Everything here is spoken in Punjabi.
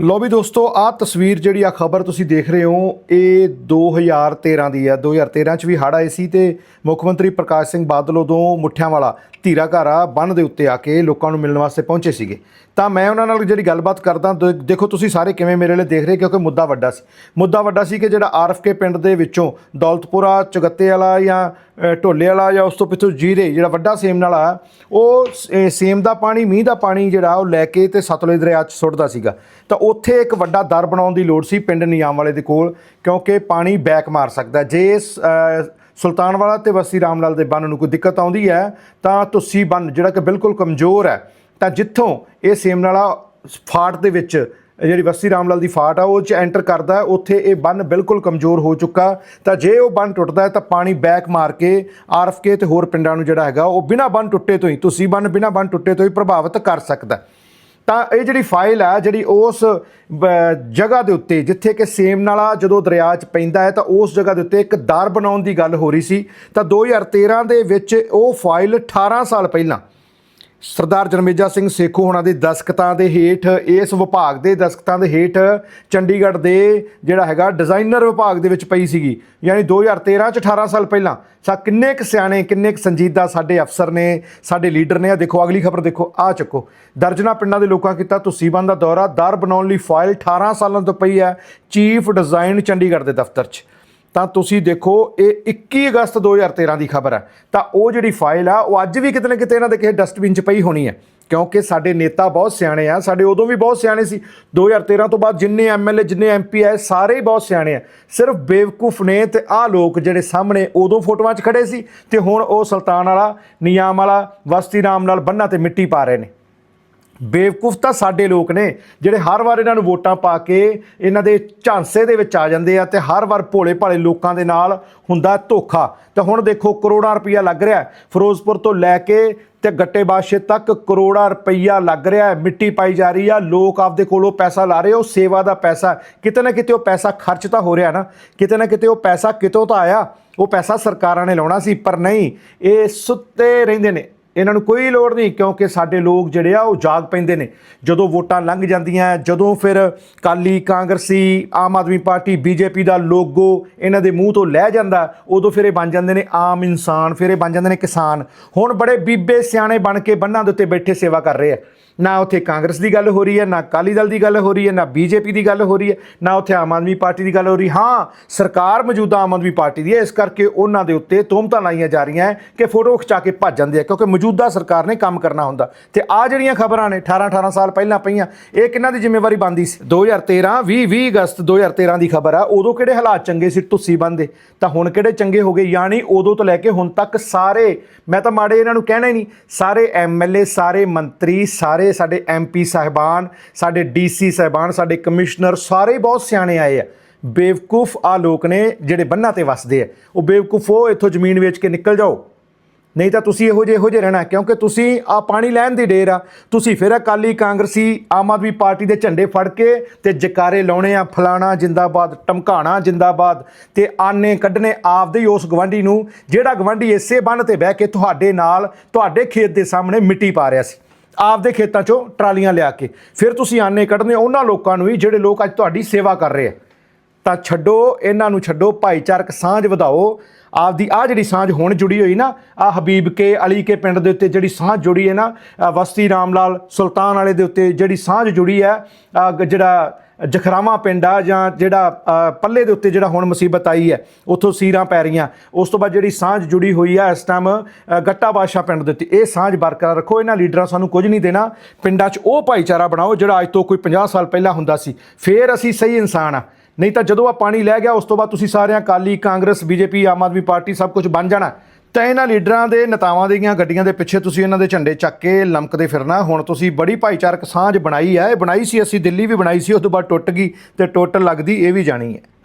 ਲੋ ਵੀ ਦੋਸਤੋ, ਆਹ ਤਸਵੀਰ ਜਿਹੜੀ ਆ ਖਬਰ ਤੁਸੀਂ ਦੇਖ ਰਹੇ ਹੋ, ਇਹ 2013 ਦੀ ਹੈ। 2013 ਚ ਵੀ ਹੜ੍ਹ ਆਏ ਸੀ ਤੇ ਮੁੱਖ ਮੰਤਰੀ ਪ੍ਰਕਾਸ਼ ਸਿੰਘ ਬਾਦਲ ਉਦੋਂ ਮੁੱਠਿਆਂ ਵਾਲਾ ਧੀਰਾ ਘਾਰਾ ਬੰਨ ਦੇ ਉੱਤੇ ਆ ਕੇ ਲੋਕਾਂ ਨੂੰ ਮਿਲਣ ਵਾਸਤੇ ਪਹੁੰਚੇ ਸੀਗੇ। ਤਾਂ ਮੈਂ ਉਹਨਾਂ ਨਾਲ ਜਿਹੜੀ ਗੱਲਬਾਤ ਕਰਦਾ, ਦੇ- ਦੇਖੋ ਤੁਸੀਂ ਸਾਰੇ ਕਿਵੇਂ ਮੇਰੇ ਲਈ ਦੇਖ ਰਹੇ, ਕਿਉਂਕਿ ਮੁੱਦਾ ਵੱਡਾ ਸੀ। ਮੁੱਦਾ ਵੱਡਾ ਸੀ ਕਿ ਜਿਹੜਾ ਆਰਐਫਕੇ ਪਿੰਡ ਦੇ ਵਿੱਚੋਂ ਦੌਲਤਪੁਰਾ ਚਗੱਤੇ ਵਾਲਾ ਜਾਂ ਢੋਲੇ ਵਾਲਾ ਜਾਂ ਉਸ ਤੋਂ ਪਿੱਛੋਂ ਜੀਰੇ, ਜਿਹੜਾ ਵੱਡਾ ਸੇਮ ਨਾਲਾ ਉਹ ਸੇਮ ਦਾ ਪਾਣੀ, ਮੀਂਹ ਦਾ ਪਾਣੀ ਜਿਹੜਾ ਉਹ ਲੈ ਕੇ ਤੇ ਸਤਲੁਜ ਦਰਿਆ 'ਚ ਸੁੱਟਦਾ ਸੀਗਾ। ਤਾਂ ਉੱਥੇ ਇੱਕ ਵੱਡਾ ਦਰ ਬਣਾਉਣ ਦੀ ਲੋੜ ਸੀ ਪਿੰਡ ਨਿਯਾਮ ਵਾਲੇ ਦੇ ਕੋਲ, ਕਿਉਂਕਿ ਪਾਣੀ ਬੈਕ ਮਾਰ ਸਕਦਾ। ਜੇ ਸੁਲਤਾਨਵਾਲਾ ਅ, ਸੁਲਤਾਨ ਤੇ ਵਸੀ ਰਾਮ ਲਾਲ ਦੇ ਬੰਨ ਨੂੰ ਕੋਈ ਦਿੱਕਤ ਆਉਂਦੀ ਹੈ ਤਾਂ ਤੁਸੀਂ ਬੰਨ ਜਿਹੜਾ ਕਿ ਬਿਲਕੁਲ ਕਮਜ਼ੋਰ ਹੈ ਤਾਂ ਜਿੱਥੋਂ ਇਹ ਸੇਮਨਾਲਾ ਫਾਟ ਦੇ ਵਿੱਚ ਜਿਹੜੀ ਵਸੀ ਰਾਮਲਾਲ ਦੀ ਫਾਟ ਆ ਉਹ ਚ ਐਂਟਰ ਕਰਦਾ ਉੱਥੇ ਇਹ ਬੰਨ ਬਿਲਕੁਲ ਕਮਜ਼ੋਰ ਹੋ ਚੁੱਕਾ। ਤਾਂ ਜੇ ਉਹ ਬੰਨ ਟੁੱਟਦਾ ਤਾਂ ਪਾਣੀ ਬੈਕ ਮਾਰ ਕੇ ਆਰਫਕੇ ਤੇ ਹੋਰ ਪਿੰਡਾਂ ਨੂੰ ਜਿਹੜਾ ਹੈਗਾ ਉਹ ਬਿਨਾਂ ਬੰਨ ਟੁੱਟੇ ਤੋਂ ਹੀ ਤੁਸੀਂ ਬੰਨ ਬਿਨਾਂ ਬੰਨ ਟੁੱਟੇ ਤੋਂ ਹੀ ਪ੍ਰਭਾਵਿਤ ਕਰ ਸਕਦਾ ਤਾਂ ਇਹ ਜਿਹੜੀ ਫਾਈਲ ਆ ਜਿਹੜੀ ਉਸ ਜਗ੍ਹਾ ਦੇ ਉੱਤੇ, ਜਿੱਥੇ ਕਿ ਸੇਮ ਨਾਲਾ ਜਦੋਂ ਦਰਿਆ 'ਚ ਪੈਂਦਾ ਹੈ, ਤਾਂ ਉਸ ਜਗ੍ਹਾ ਦੇ ਉੱਤੇ ਇੱਕ ਦਰ ਬਣਾਉਣ ਦੀ ਗੱਲ ਹੋ ਰਹੀ ਸੀ। ਤਾਂ 2013 ਦੇ ਵਿੱਚ ਉਹ ਫਾਈਲ 18 ਸਾਲ ਪਹਿਲਾਂ ਸਰਦਾਰ ਜਰਮੇਜਾ ਸਿੰਘ ਸੇਖੋ ਹੋਣਾ ਦੇ ਦਸਖਤਾਂ ਦੇ ਹੇਠ, ਇਸ ਵਿਭਾਗ ਦੇ ਦਸਖਤਾਂ ਦੇ ਹੇਠ ਚੰਡੀਗੜ੍ਹ ਦੇ ਜਿਹੜਾ ਹੈਗਾ ਡਿਜ਼ਾਈਨਰ ਵਿਭਾਗ ਦੇ ਵਿੱਚ ਪਈ ਸੀਗੀ। ਯਾਨੀ 2013 ਚ 18 ਸਾਲ ਪਹਿਲਾਂ। ਸਾ ਕਿੰਨੇ ਕੁ ਸਿਆਣੇ, ਕਿੰਨੇ ਕੁ ਸੰਜੀਦਾ ਸਾਡੇ ਅਫਸਰ ਨੇ, ਸਾਡੇ ਲੀਡਰ ਨੇ, ਆ ਦੇਖੋ, ਅਗਲੀ ਖਬਰ ਦੇਖੋ, ਆ ਚੱਕੋ। ਦਰਜਨਾ ਪਿੰਡਾਂ ਦੇ ਲੋਕਾਂ ਕੀਤਾ ਤੁਸੀਬਾਂ ਦਾ ਦੌਰਾ। ਦਰ ਬਣਾਉਣ ਲਈ ਫਾਈਲ 18 ਸਾਲਾਂ ਤੋਂ ਪਈ ਹੈ ਚੀਫ ਡਿਜ਼ਾਈਨ ਚੰਡੀਗੜ੍ਹ ਦੇ ਦਫ਼ਤਰ 'ਚ। ਤਾਂ ਤੁਸੀਂ ਦੇਖੋ, ਇਹ 21 ਅਗਸਤ 2013 ਦੀ ਖਬਰ ਹੈ। ਤਾਂ ਉਹ ਜਿਹੜੀ ਫਾਈਲ ਆ, ਉਹ ਅੱਜ ਵੀ ਕਿਤੇ ਨਾ ਕਿਤੇ ਇਹਨਾਂ ਦੇ ਕਿਸੇ ਡਸਟਬਿਨ 'ਚ ਪਈ ਹੋਣੀ ਹੈ। ਕਿਉਂਕਿ ਸਾਡੇ ਨੇਤਾ ਬਹੁਤ ਸਿਆਣੇ ਆ, ਸਾਡੇ ਉਦੋਂ ਵੀ ਬਹੁਤ ਸਿਆਣੇ ਸੀ। 2013 ਤੋਂ ਬਾਅਦ ਜਿੰਨੇ ਐਮਐਲਏ ਜਿੰਨੇ ਐਮਪੀ ਆਏ ਸਾਰੇ ਹੀ ਬਹੁਤ ਸਿਆਣੇ ਆ। ਸਿਰਫ ਬੇਵਕੂਫ ਨੇ ਤੇ ਆਹ ਲੋਕ ਜਿਹੜੇ ਸਾਹਮਣੇ ਉਦੋਂ ਫੋਟੋਆਂ 'ਚ ਖੜੇ ਸੀ ਤੇ ਹੁਣ ਉਹ ਸੁਲਤਾਨ ਵਾਲਾ ਨਿਯਾਮ ਵਾਲਾ, ਵਸਤੀ ਰਾਮ ਨਾਲ ਬੰਨਾ ਤੇ ਮਿੱਟੀ ਪਾ ਰਹੇ ਨੇ। ਬੇਵਕੂਫ ਤਾਂ ਸਾਡੇ ਲੋਕ ਨੇ, ਜਿਹੜੇ ਹਰ ਵਾਰ ਇਹਨਾਂ ਨੂੰ ਵੋਟਾਂ ਪਾ ਕੇ ਇਹਨਾਂ ਦੇ ਝਾਂਸੇ ਦੇ ਵਿੱਚ ਆ ਜਾਂਦੇ ਆ ਤੇ ਹਰ ਵਾਰ ਭੋਲੇ ਭਾਲੇ ਲੋਕਾਂ ਦੇ ਨਾਲ ਹੁੰਦਾ ਧੋਖਾ। ਤੇ ਹੁਣ ਦੇਖੋ, ਕਰੋੜਾਂ ਰੁਪਈਆ ਲੱਗ ਰਿਹਾ ਫਿਰੋਜ਼ਪੁਰ ਤੋਂ ਲੈ ਕੇ ਤੇ ਗੱਟੇ ਬਾਦਸ਼ਾਹ ਤੱਕ ਕਰੋੜਾਂ ਰੁਪਈਆ ਲੱਗ ਰਿਹਾ ਹੈ। ਮਿੱਟੀ ਪਾਈ ਜਾ ਰਹੀ ਆ, ਲੋਕ ਆਪਦੇ ਕੋਲੋਂ ਪੈਸਾ ਲਾ ਰਹੇ ਉਹ ਸੇਵਾ ਦਾ ਪੈਸਾ ਕਿਤੇ ਨਾ ਕਿਤੇ ਉਹ ਪੈਸਾ ਖਰਚ ਤਾਂ ਹੋ ਰਿਹਾ ਨਾ। ਕਿਤੇ ਨਾ ਕਿਤੇ ਉਹ ਪੈਸਾ ਕਿਤੋਂ ਤਾਂ ਆਇਆ, ਉਹ ਪੈਸਾ ਸਰਕਾਰਾਂ ਨੇ ਲਾਉਣਾ ਸੀ, ਪਰ ਨਹੀਂ, ਇਹ ਸੁੱਤੇ ਰਹਿੰਦੇ ਨੇ। ਇਹਨਾਂ ਨੂੰ ਕੋਈ ਲੋੜ ਨਹੀਂ, ਕਿਉਂਕਿ ਸਾਡੇ ਲੋਕ ਜਿਹੜੇ ਆ, ਉਹ ਜਾਗ ਪੈਂਦੇ ਨੇ। ਜਦੋਂ ਵੋਟਾਂ ਲੰਘ ਜਾਂਦੀਆਂ ਜਦੋਂ ਫਿਰ ਕਾਲੀ ਕਾਂਗਰਸੀ, ਆਮ ਆਦਮੀ ਪਾਰਟੀ, ਬੀਜੇਪੀ ਦਾ ਲੋਗੋ ਇਹਨਾਂ ਦੇ ਮੂੰਹ ਤੋਂ ਲੈ ਜਾਂਦਾ, ਉਦੋਂ ਫਿਰ ਇਹ ਬਣ ਜਾਂਦੇ ਨੇ ਆਮ ਇਨਸਾਨ, ਫਿਰ ਇਹ ਬਣ ਜਾਂਦੇ ਨੇ ਕਿਸਾਨ। ਹੁਣ ਬੜੇ ਬੀਬੇ ਸਿਆਣੇ ਬਣ ਕੇ ਬੰਨਾਂ ਦੇ ਉੱਤੇ ਬੈਠੇ ਸੇਵਾ ਕਰ ਰਹੇ ਆ ਨਾ ਉੱਥੇ ਕਾਂਗਰਸ ਦੀ ਗੱਲ ਹੋ ਰਹੀ ਹੈ ਨਾ ਅਕਾਲੀ ਦਲ ਦੀ ਗੱਲ ਹੋ ਰਹੀ ਹੈ ਨਾ ਬੀਜੇਪੀ ਦੀ ਗੱਲ ਹੋ ਰਹੀ ਹੈ ਨਾ ਉੱਥੇ ਆਮ ਆਦਮੀ ਪਾਰਟੀ ਦੀ ਗੱਲ ਹੋ ਰਹੀ। ਹਾਂ, ਸਰਕਾਰ ਮੌਜੂਦਾ ਆਮ ਆਦਮੀ ਪਾਰਟੀ ਦੀ ਹੈ ਇਸ ਕਰਕੇ ਉਹਨਾਂ ਦੇ ਉੱਤੇ ਤੋਮਤਾਂ ਲਾਈਆਂ ਜਾ ਰਹੀਆਂ ਕਿ ਫੋਟੋ ਖਿਚਾ ਕੇ ਭੱਜ ਜਾਂਦੇ ਆ ਕਿਉਂਕਿ ਮੌਜੂਦਾ ਸਰਕਾਰ ਨੇ ਕੰਮ ਕਰਨਾ ਹੁੰਦਾ। ਤੇ ਆ ਜਿਹੜੀਆਂ ਖਬਰਾਂ ਨੇ 18 18 ਸਾਲ ਪਹਿਲਾਂ ਪਈਆਂ, ਇਹ ਕਿਹਨਾਂ ਦੀ ਜ਼ਿੰਮੇਵਾਰੀ ਬਣਦੀ ਸੀ? 2013 20 20 ਅਗਸਤ 2013 ਦੀ ਖਬਰ ਆ, ਉਦੋਂ ਕਿਹੜੇ ਹਾਲਾਤ ਚੰਗੇ ਸੀ ਤੁਸੀਂ ਬੰਦੇ? ਤਾਂ ਹੁਣ ਕਿਹੜੇ ਚੰਗੇ ਹੋ ਗਏ? ਯਾਨੀ ਉਦੋਂ ਤੋਂ ਲੈ ਕੇ ਹੁਣ ਤੱਕ ਸਾਰੇ, ਮੈਂ ਤਾਂ ਮਾੜੇ ਇਹਨਾਂ ਨੂੰ ਕਹਿਣਾ ਹੀ ਨਹੀਂ, ਸਾਰੇ ਐਮਐਲਏ ਸਾਰੇ ਮੰਤਰੀ, ਸਾਰੇ ਸਾਡੇ ਐਮਪੀ ਸਾਹਿਬਾਨ, ਸਾਡੇ ਡੀਸੀ ਸਾਹਿਬਾਨ, ਸਾਡੇ ਕਮਿਸ਼ਨਰ, ਸਾਰੇ ਬਹੁਤ ਸਿਆਣੇ ਆਏ ਆ। ਬੇਵਕੂਫ ਆ ਲੋਕ ਨੇ ਜਿਹੜੇ ਬੰਨਾਂ ਤੇ ਵਸਦੇ ਆ, ਉਹ ਬੇਵਕੂਫ ਉਹ ਇੱਥੋਂ ਜ਼ਮੀਨ ਵੇਚ ਕੇ ਨਿਕਲ ਜਾਓ। ਨਹੀਂ ਤਾਂ ਤੁਸੀਂ ਇਹੋ ਜਿਹੇ ਇਹੋ ਜਿਹੇ ਰਹਿਣਾ, ਕਿਉਂਕਿ ਤੁਸੀਂ ਆ ਪਾਣੀ ਲੈਣ ਦੀ ਢੇਰ ਆ। ਤੁਸੀਂ ਫਿਰ ਅਕਾਲੀ ਕਾਂਗਰਸੀ, ਆਮ ਆਦਮੀ ਪਾਰਟੀ ਦੇ ਝੰਡੇ ਫੜ ਕੇ ਤੇ ਜਕਾਰੇ ਲਾਉਣੇ ਆ, ਫਲਾਣਾ ਜਿੰਦਾਬਾਦ, ਟਮਕਾਣਾ ਜਿੰਦਾਬਾਦ ਤੇ ਆਨੇ ਕੱਢਨੇ ਆਪਦੇ ਹੀ ਉਸ ਗਵਾਂਢੀ ਨੂੰ, ਜਿਹੜਾ ਗਵਾਂਢੀ ਇਸੇ ਬੰਨ ਤੇ ਬਹਿ ਕੇ ਤੁਹਾਡੇ ਨਾਲ, ਤੁਹਾਡੇ ਖੇਤ ਦੇ ਸਾਹਮਣੇ ਮਿੱਟੀ ਪਾ ਰਿਹਾ ਸੀ। ਆਪਦੇ ਖੇਤਾਂ 'ਚੋਂ ਟਰਾਲੀਆਂ ਲਿਆ ਕੇ। ਫਿਰ ਤੁਸੀਂ ਆਨੇ ਕੱਢਨੇ ਉਹਨਾਂ ਲੋਕਾਂ ਨੂੰ ਵੀ, ਜਿਹੜੇ ਲੋਕ ਅੱਜ ਤੁਹਾਡੀ ਸੇਵਾ ਕਰ ਰਹੇ ਆ। ਤਾਂ ਛੱਡੋ, ਇਹਨਾਂ ਨੂੰ ਛੱਡੋ, ਭਾਈਚਾਰਕ ਸਾਂਝ ਵਧਾਓ। ਆਪਦੀ ਆ ਜਿਹੜੀ ਸਾਂਝ ਹੁਣ ਜੁੜੀ ਹੋਈ ਨਾ ਆ ਹਬੀਬ ਕੇ, ਅਲੀ ਕੇ ਪਿੰਡ ਦੇ ਉੱਤੇ ਜਿਹੜੀ ਸਾਂਝ ਜੁੜੀ ਹੈ ਨਾ ਵਸਤੀ ਰਾਮ ਲਾਲ ਸੁਲਤਾਨ ਵਾਲੇ ਦੇ ਉੱਤੇ ਜਿਹੜੀ ਸਾਂਝ ਜੁੜੀ ਹੈ ਜਿਹੜਾ ਜਖਰਾਵਾ ਪਿੰਡ ਆ ਜਾਂ ਜਿਹੜਾ ਪੱਲੇ ਦੇ ਉੱਤੇ ਜਿਹੜਾ ਹੁਣ ਮੁਸੀਬਤ ਆਈ ਹੈ, ਉੱਥੋਂ ਸੀਰਾਂ ਪੈ ਰਹੀਆਂ। ਉਸ ਤੋਂ ਬਾਅਦ ਜਿਹੜੀ ਸਾਂਝ ਜੁੜੀ ਹੋਈ ਆ ਇਸ ਟਾਈਮ ਗੱਟਾ ਬਾਦਸ਼ਾਹ ਪਿੰਡ ਦੇ ਉੱਤੇ, ਇਹ ਸਾਂਝ ਬਰਕਰਾਰ ਰੱਖੋ, ਇਹਨਾਂ ਲੀਡਰਾਂ ਸਾਨੂੰ ਕੁਝ ਨਹੀਂ ਦੇਣਾ। ਪਿੰਡਾਂ 'ਚ ਉਹ ਭਾਈਚਾਰਾ ਬਣਾਓ ਜਿਹੜਾ ਅੱਜ ਤੋਂ ਕੋਈ 50 ਸਾਲ ਪਹਿਲਾਂ ਹੁੰਦਾ ਸੀ। ਫੇਰ ਅਸੀਂ ਸਹੀ ਇਨਸਾਨ ਆ। ਨਹੀਂ ਤਾਂ ਜਦੋਂ ਆ ਪਾਣੀ ਲੈ ਗਿਆ, ਉਸ ਤੋਂ ਬਾਅਦ ਤੁਸੀਂ ਸਾਰਿਆਂ ਕਾਲੀ ਕਾਂਗਰਸ, ਬੀਜੇਪੀ, ਆਮ ਆਦਮੀ ਪਾਰਟੀ ਸਭ ਕੁਝ ਬਣ ਜਾਣਾ। ਤਾਂ ਇਹਨਾਂ ਲੀਡਰਾਂ ਦੇ, ਨੇਤਾਵਾਂ ਦੀਆਂ ਗੱਡੀਆਂ ਦੇ ਪਿੱਛੇ ਤੁਸੀਂ ਇਹਨਾਂ ਦੇ ਝੰਡੇ ਚੱਕ ਕੇ ਲਮਕਦੇ ਫਿਰਨਾ। ਹੁਣ ਤੁਸੀਂ ਬੜੀ ਭਾਈਚਾਰਕ ਸਾਂਝ ਬਣਾਈ ਹੈ। ਇਹ ਬਣਾਈ ਸੀ, ਅਸੀਂ ਦਿੱਲੀ ਵੀ ਬਣਾਈ ਸੀ, ਉਸ ਤੋਂ ਬਾਅਦ ਟੁੱਟ ਗਈ ਤੇ ਟੁੱਟ ਲੱਗਦੀ, ਇਹ ਵੀ ਜਾਣੀ ਹੈ।